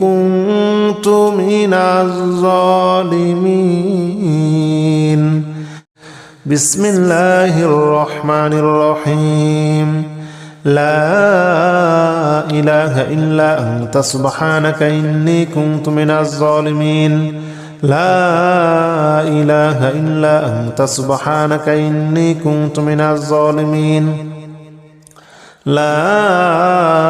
كنت من الظالمين بسم الله الرحمن الرحيم لا إله إلا أنت سبحانك إني كنت من الظالمين لا إله إلا أنت سبحانك إني كنت من الظالمين لا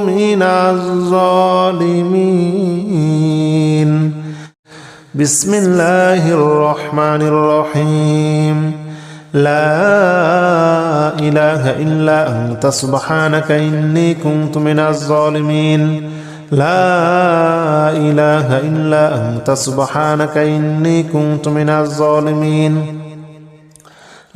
من الظالمين. بسم الله الرحمن الرحيم. لا إله إلا أنت سبحانك إني كنت من الظالمين. لا إله إلا أنت سبحانك إني كنت من الظالمين.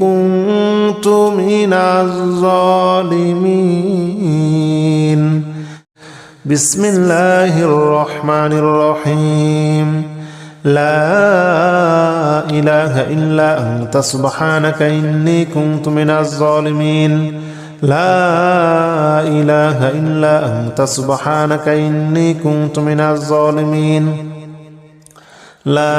كنت من الظالمين. بسم الله الرحمن الرحيم. لا إله إلا أنت سبحانك إني كنت من الظالمين. لا إله إلا أنت سبحانك إني كنت من الظالمين. لا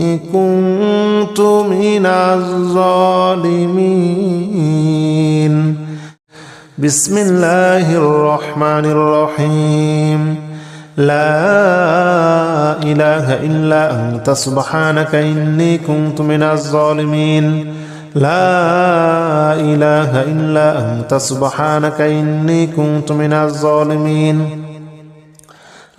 كنت من الظالمين. بسم الله الرحمن الرحيم. لا إله إلا أنت سبحانك إني كنت من الظالمين. لا إله إلا أنت سبحانك إني كنت من الظالمين.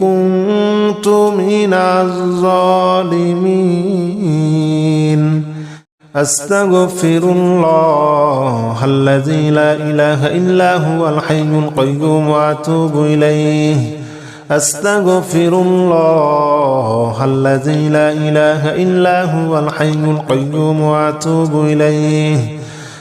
كنت من الظالمين. أستغفر الله الذي لا إله إلا هو الحي القيوم وأتوب إليه. أستغفر الله الذي لا إله إلا هو الحي القيوم وأتوب إليه.